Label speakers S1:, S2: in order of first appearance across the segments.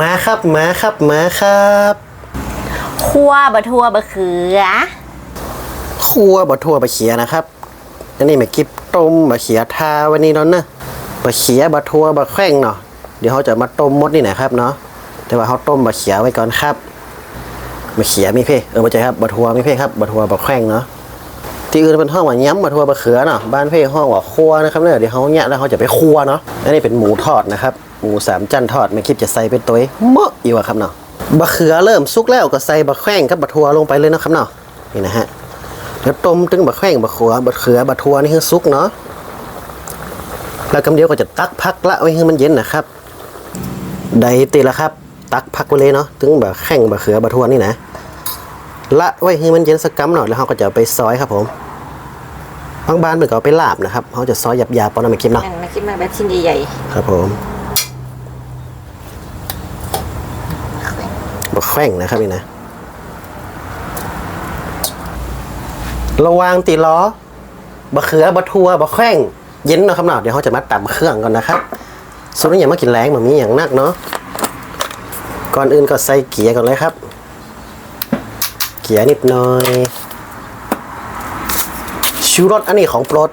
S1: มาครับมาครับมาครับ
S2: คั่วบะทั่วบะเขือ
S1: ครัวบะทั่วบะเขียนะครับอันนี้แม่กิบต้มบะเขียทาวันนี้เนาะนะบะเขียบะทั่วบะแข้งเนาะเดี๋ยวเขาจะมาต้มมดนี่นะครับเนาะแต่ว่าเขาต้มบะเขียไว้ก่อนครับบะเขียมีเพ่เออไม่ใช่ครับบะทั่วมีเพ่ครับบะทั่วบะแข้งเนาะที่อื่นเป็นห้องว่าย้ำบะทั่วบะเขือเนาะบ้านเพ่ห้องว่าครัวนะครับเนี่ยเดี๋ยวเขาเนี่ยแล้วเขาจะไปครัวเนาะอันนี้เป็นหมูทอดนะครับ หมูสามจันทอดแม่กิบจะใส่เป็นตัวเหมาะอยู่อะครับเนาะบะเขือเริ่มสุกแล้วก็ใส่บะแข้งกับบะทั่วลงไปเลยนะครับเนาะนี่นะฮะเดี๋ยวต้มตึงบะแข้งบะขัวบะเขือบะทัวนี่คือซุกเนาะแล้วกำเดียวก็จะตักพักละไว้ให้มันเย็นนะครับใดตีละครับ ตักพักไว้เลยเนาะตึงบะแข้งบะเขือบะทัวนี่นะละไว้ให้มันเย็นสักกัมหน่อยแล้วเขาก็จะเอาไปซอยครับผมบางบ้านมันก็เอาไปลาบนะครับเขาจะซอยหยาบๆปอนน้ำมันเค็มเนาะ
S2: แม่นมาคิดมาแบบชิ้นใหญ่
S1: ครับผม บะแข้งนะครับนี่นะ ระวังตีล้อบะเขือบะทัวบะแข้งเย็นเนาะครับเนาะเดี๋ยวเขาจะมาตำเครื่องก่อนนะครับส่วนนี้อย่ามากินแรงแบบนี้อย่างนักเนาะก่อนอื่นก็ใส่เกียร์ก่อนเลยครับ เกียร์นิดหน่อยชูรสอันนี้ของโปรด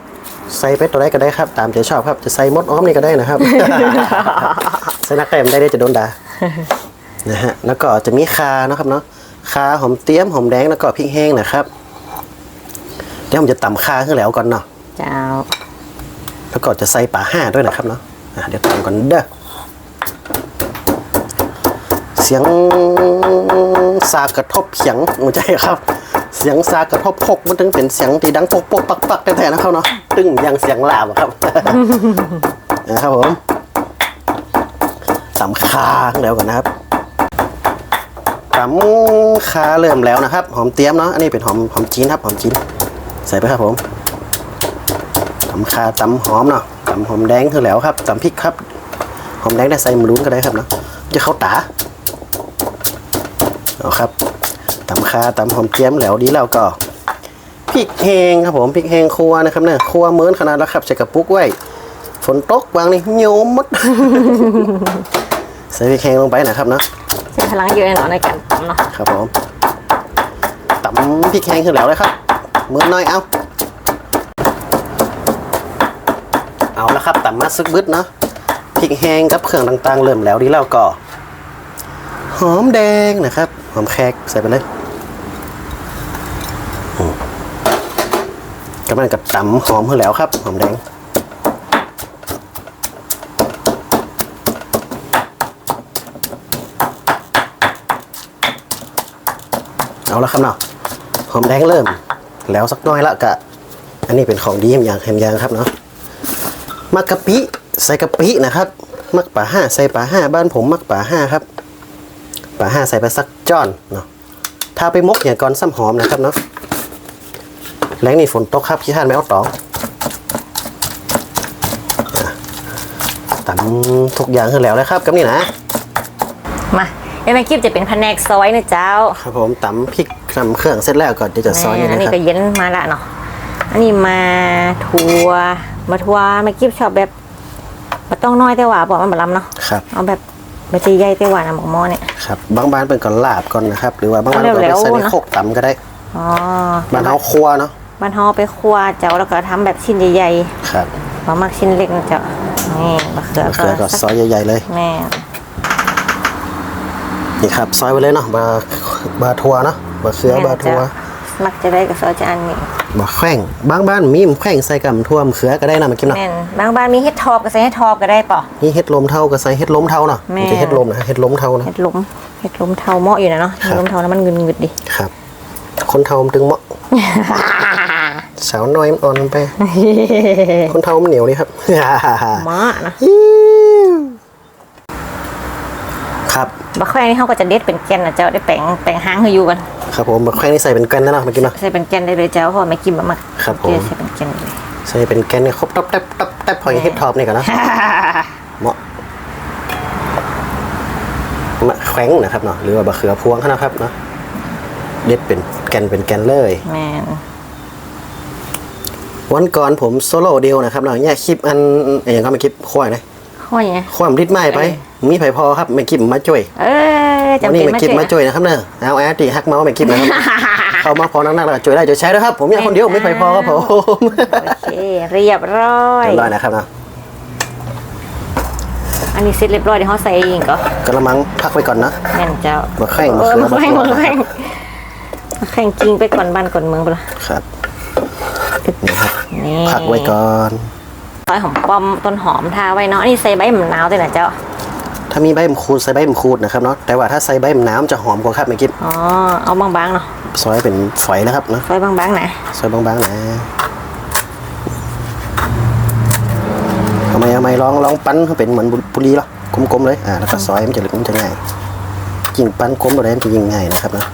S1: ใส่ไปตัวใดก็ได้ครับ ตามใจชอบครับ จะใส่มดอ้อมนี่ก็ได้นะครับ ใส่นักแต้มได้ได้จะโดนด่า นะฮะแล้วก็จะมีคาเนาะครับเนาะคาหอมเตี้ยมหอมแดงแล้วก็พริกแห้งนะครับเดี๋ยวผมจะตำข้าขึ้นแล้วก่อนเนาะ
S2: ๆเจ้า
S1: แล้วก็จะใส่ป่าห้าด้วยนะครับเนาะอะเดี๋ยวตำก่อนเด้อเสียงซากระทบเสียงหัวใจครับ เสียงซากระทบพกมันถึงเป็นเสียงตีดังปกปกปักปักแท้ๆนะครับเนาะตึ้งยังเสียงลาบอะครับนะครับผมตำคาขึ้นแล้วก่อนนะครับ ตำคาเริ่มแล้วนะครับ หอมเตรียมเนาะอันนี้เป็นหอมหอมจีนครับหอมจีนใส่ไปครับผมตำคาตำหอมเนาะตำหอมแดงคือแล้วครับตำพริกครับ หอมแดงได้ใส่มะรุนก็ได้ครับเนาะจะเข้าตาเอาครับตำคาตำหอมเจียมแล้วดีแล้วก็พริกแห้งครับผมพริกแห้งครัวนะครับเนี่ยครัวเหมือนขนาดแล้วครับใส่กระปุกไว้ฝนตกวางนี่โยมมดใส่พริกแห้งลงไปนะครับเนาะ
S2: พลังเยอะเนาะในการตำเนาะ
S1: ครับผมตำพริกแห้งขึ้นแล้วเลยครับมือน้อยเอาเอาละครับตำมาซึกบึดเนาะพริกแห้งกับเครื่องต่างๆ เริ่มแล้วดีแล้วก็หอมแดงนะครับ หอมแขกใส่ไปเลยอืมกำลังกับตำหอมขึ้นแล้วครับ หอมแดง เอาละครับเนาะหอมแดงเริ่ม แล้วสักน้อยละกะ อันนี้เป็นของดีแฮมยางแฮมยางครับเนาะมักกะปิใส่กะปินะครับ มักป่าห้าใส่ป่าห้าบ้านผมมักป่าห้าครับป่าห้าใส่ไปสักจ้อนเนาะถ้าไปมกอย่างก่อนซ้ำหอมนะครับเนาะแรงนี่ฝนตกครับขี้ข้านไม่เอาตองอะตำทุกอย่างขึ้นแล้วนะครับกับนี่นะ
S2: มา เดี๋ยวแม่คิดจะเป็นแผนกซอยนะเจ้า
S1: ครับผมตำพริกตำเครื่องเสร็จแล้วก่อนเดี๋ยวจะซอย
S2: แม่
S1: นี่
S2: อัน
S1: นะ
S2: นี้
S1: ครับ
S2: ก็เย็นมาละเนาะ อันนี้มาทัวมาทัวแม่คิดชอบแบบมาต้องน้อยแต่ว่าบอกมันบลำเนาะ
S1: ครับ
S2: เอาแบบแบบใหญ่ๆแต่ว่านะหมกหม้อเนี่ย
S1: ครับบางบ้านเป็นก่อนลาบก่อนนะครับ หรือว่าบางบ้านก็เอา
S2: เร็
S1: ไป
S2: วๆ
S1: ใส่ใน
S2: นะ
S1: โคกตำก็ได้
S2: อ๋อ
S1: บ้านเฮาครัวเนาะ
S2: บ้านเฮาไปคั่วเจ้าแล้วก็ทำแบบชิ้นใหญ่
S1: ครับ
S2: ๆบะมักชิ้นเล็กนะเจ้า นี่มะเขือ
S1: มะเขือก็
S2: สัก
S1: ซอยใหญ่ๆเลย
S2: แม่
S1: นี่ครับซอยไปเลยเนาะบาบาทัวเนาะบาเขือบาทัว
S2: มักจะได้กับซอยจะอันนี้
S1: บาแข้งบางบ้านมีมแข้งใส่กับทั่วมะเขือก็ได้นะเมื่อกี้เนาะ
S2: แม่นบางบ้านมีเห็ดทอบก็ใส่เห็ดทอบก็ได้ป่ะ
S1: นี่เฮ็ดลมเท่าก็ใส่เฮ็ดลมเท่าเนาะ
S2: แม่
S1: ไม่ใช่เฮ็ดลมนะเฮ็ดลมเท่านะ
S2: เห็ดหลุมเห็ดหลุมเทาเหมาะอยู่นะเนาะ
S1: ครั
S2: เห็
S1: บ
S2: ดหลุมเทาแล้วมันเงึนงึดๆดิ
S1: ครับ คนเท่ามันตึงเหมาะสาวน้อยมันอ่อนไป คนเท่ามันเหนียวนี่ครับ
S2: เหมาะนะ
S1: ครั บ
S2: บะแควงนี่เขาก็จะเด็ดเป็นแกนนะเจ้าได้แปลงแปลงหางให้อยู่กัน
S1: ครับผมบาแข้งนี่ใส่เป็นแกนนะเนาะเมื่อกี้เนาะ
S2: ใส่เป็นแกนได้เลยเจ้าเพราะว่าไม่กินบะมัก
S1: ครับผม
S2: เดี๋ยวใส่เป็นแกนเลย
S1: ใส่เป็นแกนเนี่ยครบตับแทบตับแทบพออย่างเฮ็ดทอบนี่ก่อนนะเหมาะมะแขวงนะครับเนาะหรือว่าบะเขือพวงนะครับเนาะเด็ดเป็นแกนเป็นแกนเลย
S2: แม่น
S1: วันก่อนผมโซโล่เดียวนะครับเนาะเนี่ยคลิปอันอย่างก็มาคลิปควายนะ
S2: คข้อยไง
S1: ความริดไม้ไป มีไผพอครับไม่กิบมาช่วย
S2: เออ
S1: วัน
S2: จำ
S1: นี้
S2: เป็น
S1: ไม่
S2: มา
S1: กิบ
S2: ช่วย
S1: มาช่วยนะครับเนอะเอาแอดตีฮักเมาส์ไม่กิบนะครับเข้ามาพอนักๆแล้วก็ช่วยได้จะใช้ด้วยครับ ผมอยากคนเดียวไม่ไผพอครับผม
S2: โอเคเรียบร้อย
S1: เรียบร้อยนะครับเนาะ
S2: อันนี้เสร็จเรียบร้อยเดี๋ยวเขาใส่เองก็
S1: กระมังพักไว้ก่อนนะ
S2: แม่นเจ้า
S1: มาแข่ง
S2: เอ
S1: มา
S2: อ
S1: เขือ
S2: มาแข่ง
S1: มา
S2: มา
S1: เขือ
S2: แข่งมาแข่งจริงไปก่อนบ้านก่อนเมืองไปละ
S1: ครับนี่ครับ
S2: นี่
S1: พักไว้ก่อน
S2: ซอยหอมป้อมต้นหอมทาไว้เนาะอันนี่ใส่ใบมะนาวด้วยนะเจ้า
S1: ถ้ามีใบมะกรูดใส่ใบมะกรูดนะครับเนาะแต่ว่าถ้าใส่ใบมะนาวมันจะหอมกว่าครับไม่กิบ
S2: อ๋อเอาบางๆเนาะ
S1: ซอยเป็นฝอยแล้วครับเนาะ
S2: ซอยบางๆนะ
S1: ซอยบางๆนะทำไมทำไมลองลองปั้นให้เป็นเหมือนบุรีเหรอกลมๆเลยอ่าแล้วก็ซอยมันจะมันจะง่ายยิ่งปั้นกลมตัวใดมันจะยิ่งง่ายนะครับเนาะ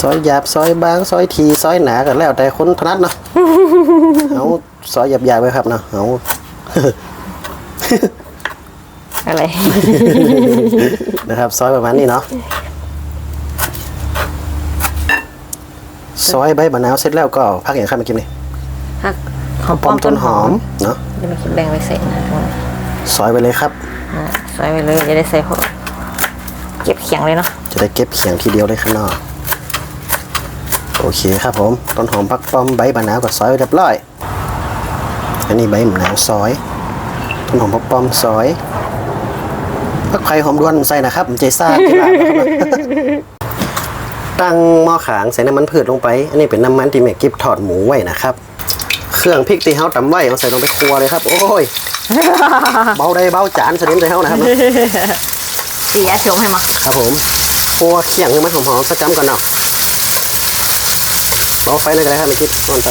S1: ซอยหยาบซอยบางซอยทีซอยหนากันแล้วแต่คนถนัดเนาะเอา ซอยหยาบๆไว้ครับเนาะเอา
S2: อะไร
S1: นะครับ ซอยประมาณนี้เนาะซอยใบมะนาวเสร็จแล้วก็พักอย่างครับเมื่อกี้นี่
S2: ผักหอม
S1: ป้
S2: ป้
S1: อ
S2: อ
S1: ม
S2: ม
S1: ต้
S2: ต้
S1: น
S2: น
S1: ห
S2: ห
S1: อ
S2: อ
S1: ม
S2: ม
S1: เนาะ
S2: เดี๋ยวมาคิดแบ่งไปใส่นะ
S1: ซอยไปเลยครับ
S2: อ่าซอยไปเลยจะได้ใส่พอเก็บเขียงเลยเนาะ
S1: จะได้เก็บเขียงทีเดียวเลยข้างนอกโอเคครับผมต้นหอมพักป้อมใบมะนาวก็ซอยไว้เรียบร้อย อันนี้ใบมะนาวซอยต้นหอมพักป้อมซอยพักไผ่หอมด้วนใส่นะครับผมใจซ่าที่ร้านนะครับตั้งหม้อขางใส่น้ำมันพืชลงไป อันนี้เป็นน้ำมันที่แม่กิบถอดหมูไว้นะครับ เครื่องพริกที่เฮาตำไว้เอาใส่ลงไปครัวเลยครับ โอ้ยเบาได้เบาจานสนิมใส่เฮานะครับ
S2: สียาชมให้มา
S1: ครับผมครัวเคี่ยงให้มันหอมๆสักกำก่อนเนาะเอาไฟเลยก็ได้ครับไม่คิดต้นไป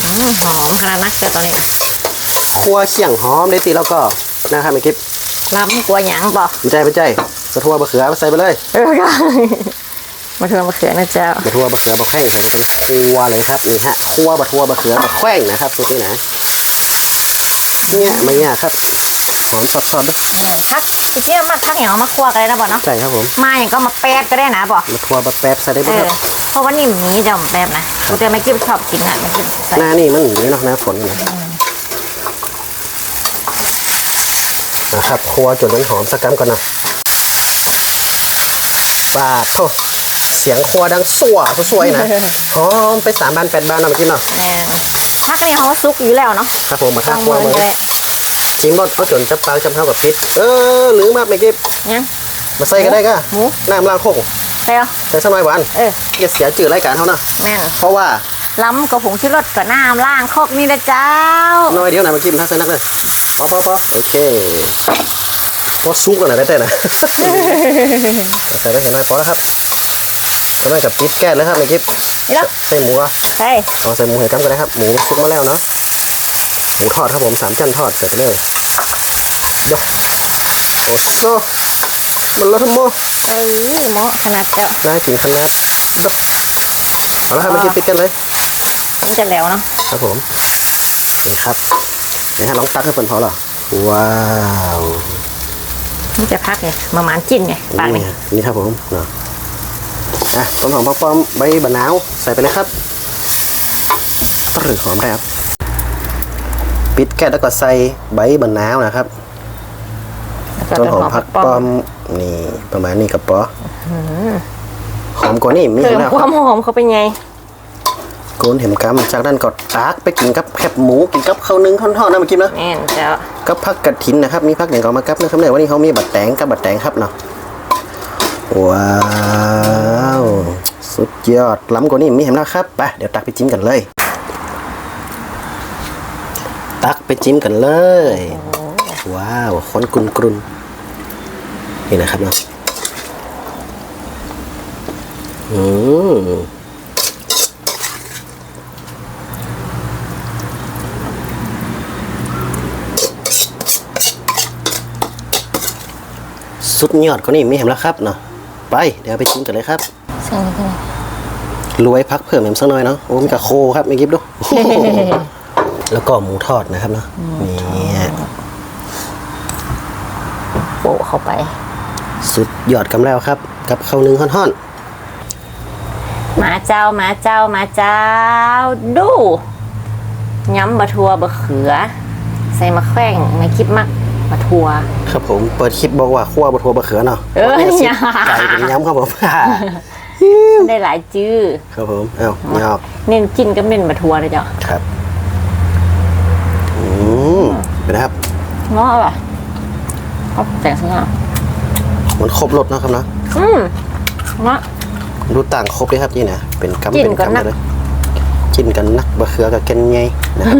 S2: อืม หอมขนาดนักเจ้าตอนนี้นะ
S1: ครัวเคี่ยงหอมได้ตีแล้วก็นะครับไม่คิด
S2: ล้ำกลัวหยังเปล่า
S1: ไม่ใจไม่ใจสะทั่วบะเขือใส่ไปเลย
S2: เออค่ะมาเถื่อมาเขือนะเจ้า
S1: บะทั่วบะเขือบะแข้งใส่ไปครัวเลยครับนี่ฮะครัวบะทั่วบะเขือบะแข้งนะครับตัวนี้นะเนี่ยไม่เนี่ยครับหอมสดๆด้วย
S2: เนี่ยพักจริงๆมาพักอย่างเอามาคั่วกันเลยนะบ่เนาะ
S1: ใช่ครับผม
S2: มาอย่างก็มาแป๊บก็ได้นะบ่
S1: บะทั่วบะแป๊บใส่ได้
S2: เอ
S1: ไหมค
S2: อ
S1: รับ
S2: เพราะว่านี่หมีจะมาแป๊บนะกูจะไม่กินชอบกินอะไม่กินใส่
S1: หน้านี่มันอย่างนี้เนาะหน้าฝนนี่นะนะครับครัวจนมันหอมสักกำก่อนนะปาดโอ้เสียงครัวดังสั่วสวยๆนะหอมไปสามบานแปดบานเนาะเมื่อกี้เนาะ
S2: แน่พักนี่เขาซุกอยู่แล้วเนาะ
S1: ครับผมมา
S2: ต้
S1: ท่า
S2: อง
S1: ครัว
S2: เมิน
S1: มา
S2: เลย
S1: ชิมรสเอาจนจับปากจำเท่ากับพิษเออหรือมาเมื่อกี้
S2: ยัง
S1: มาใส่ก็ได้ก็
S2: หมู
S1: น้ำล้างโคก
S2: ไปเอา
S1: ใส่สมัยหวาน
S2: เออ
S1: อย่าเสียจืดรายการเขานะ
S2: แม่น
S1: เพราะว่า
S2: ล้ำกับผงชูรสกับน้ำล่างโคกนี่นะเจ้า
S1: น้อยเดียวนะเมื่อกี้มันทักใส่นักเลยพอพอพอโอเคพอซุกกันนะได้แต่นะใส่ไปเห็นไหมพอแล้วครับทำไมกับปิดแก้สแล้วครับเมื่อกี้
S2: นี่เนาะ
S1: ใส่หมูอะ
S2: ใช่
S1: พอใส่หมูเห็ดกันก็ได้ครับหมูซุกมาแล้วเนาะหมูทอดครับผมสามชั้นทอดใส่ไปเลยดอกโอ้โห มันลดทั้งหมด
S2: เออเหมาะขนาดเจ้า
S1: ได้กินขนาดดอกเอาละครับเมื่อกี้ปิดกันเลย
S2: มันจะแล้วเนาะ
S1: ครับผมนี่ครับเดี๋ยวให้ลองตักให้เพิ่นพอเหรอว้าว
S2: มันจะพักไงมาหมานจิ้นไงปากนี่
S1: นี่นี่ครับผมเนาะอะต้นหอมป้อมๆใบบะนาวใส่ไปเลยครับหรือหอมได้ครับ ปิดแก๊สแล้วก็ใส่ใบบะนาวนะครับ
S2: แล้วก็
S1: ต้นหอม
S2: ต้
S1: ผัก
S2: ป้
S1: ป้อ
S2: อม
S1: ม นี่ประมาณนี้กับปอหอมกว่านี่มี
S2: เติม
S1: แล้ว
S2: ความหอมเขาเป็นไง
S1: โกนเห็มกำจากนั้นก็ตากไปกินกับแคบหมูกินกับข้าวนึ่งข้าวทอดนะเมื่อกี้นะ
S2: แม่นเจ้า
S1: กับผักกระถินนะครับ มีผักอย่างก็มากับนะครับเนี่ยวันนี้เขามีบัตรแตงกับบัตรแตงครับเนาะว้าวสุดยอดล้ำกว่านี้มีเห็นแล้วครับไปเดี๋ยวตักไปจิ้มกันเลย ตักไปจิ้มกันเลย ว้าวคนกรุนกรุนๆ นี่นะครับเนาะอืมสุดยอดกว่านี้มีเห็นแล้วครับเนาะไป เดี๋ยวไปจิ้มกันเลยครับ
S2: ใช่ใช่
S1: รวยพักเพิ่มแหมสักหน่อยเนาะโอ้มีกับโคครับไม่กิบดู แล้วก็หมูทอดนะครับเนาะนี่
S2: โปะเข้าไป
S1: สุดยอดกำแล้วครับ กับข้าวนึ่งห่อน
S2: มาเจ้ามาเจ้ามาเจ้า ดูย้ำบะทัวบะเขือ ใส่มะแขว้งไม่คิดมักบะทัว
S1: ครับผมเปิดคลิปบอกว่าคั่วบะทัวบะเขือเนาะ
S2: เออ
S1: วันนี้สิ
S2: อย่า
S1: ไก่เป็นย้ำครับผม
S2: ได้หลายจื้อ
S1: ครับผมเอ้าหยอก
S2: เน้นกินก็เน้นบะทัวเลยจ้ะ
S1: ครับอืมเป็นไงครับ
S2: เนาะป่ะครับแต่งสง่า
S1: มันครบรสเนาะครับเนาะ
S2: อืมเนาะ
S1: ดูต่างครบเลยครับนี่นะเป็นกำ
S2: จิ้
S1: เป็น
S2: นก่อน
S1: กำ
S2: นะ
S1: เลยกินกันนักบะเขือกับแกนไงนะครับ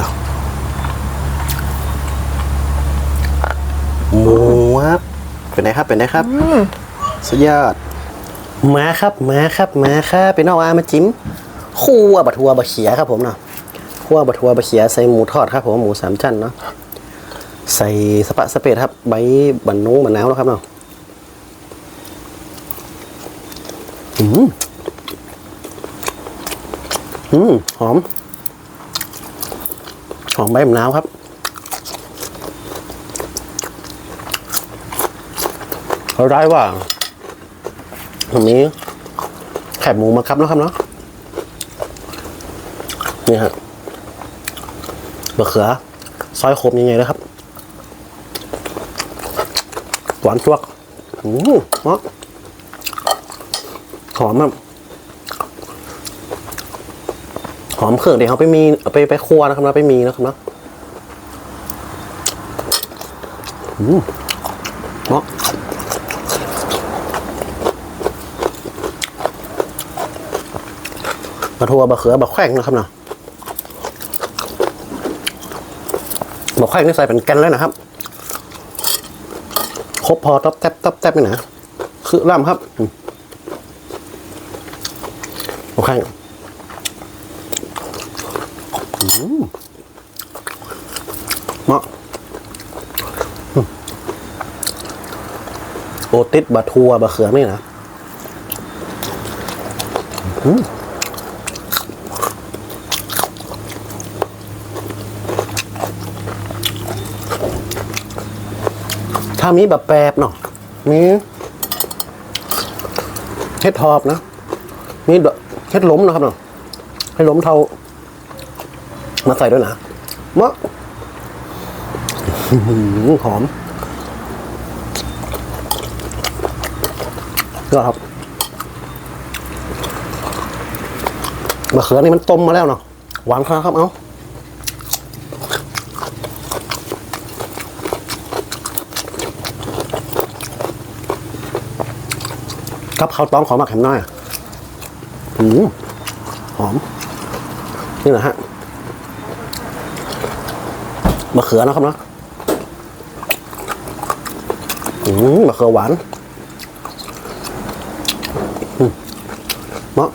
S1: ดอกหมูครับเป็นไงครับเป็นไงครับ
S2: อืม
S1: สุดยอดมาครับมาครับมาครับเป็นเอาอามาจิ้มคั่วบะทัวบะเขียครับผมเนาะคั่วบะทัวบะเขียใส่หมูทอดครับผมหมูสามชั้นเนาะ ใส่สปะสเปดครับ ใบบันนงมะนนาวแล้วครับเนาะอืมอืมหอม หอมใบมะนาวครับ เขาได้ว่าตรงนี้แคบหมูมาครับนะครับเนาะ นี่ฮะมะเขือ ซอยคมยังไงนะครับ ห วานจวกอืมเนาะหอมอะหอมเครื่องเดี๋ยวเขาไปมีเอาไปไปคั่วนะครับเนาะไปมีนะครับเนาะอืมเนาะบะทัวบะเขือบะแขว้งนะครับเนาะบะแขว้งนี่ใส่เป็นแกนเลยนะครับ ครบพอต๊บแทบต๊บแทบนี่นะคือล่ำครับอืมบะแขว้งอืมเนาะโอติดบะทัวบะเขือนี่นะ ถ้ามีแบบแปบเนาะมีเฮ็ดทอบนะมีเฮ็ดล้มนะครับเนาะให้ล้มเท่ามาใส่ด้วยนะมะอื้อหอมก็ครับมะเขือนี่มันต้มมาแล้วเนาะหวานครับเอา กับข้าวต้องขอหมักแหมน้อยอะอืมหอม นี่แหละฮะมะเขือนะครับเนาะอืมมะเขือหวานมเนาะ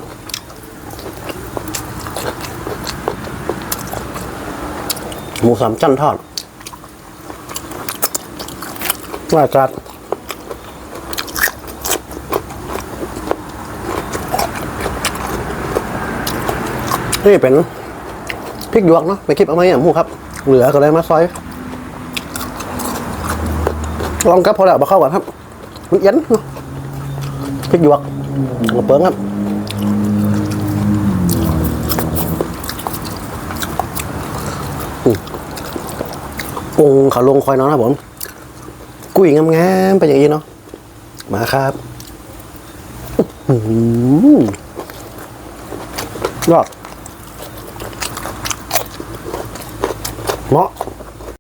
S1: หมูสามชั้นทอดว่าจัด นี่เป็นพริกหยวกเนาะไปคลิปเอามาอย่างมูครับ เหลือก็เลยมาซอย ลองกับพอแล้วมาเข้าก่อนครับมันเย็นพริกหยวกมาเปิ้งครับองขาลงคอยน้องนะผม กุ้ยงามๆไปอย่างนี้เนาะมาครับอื้อหือยอด เนาะ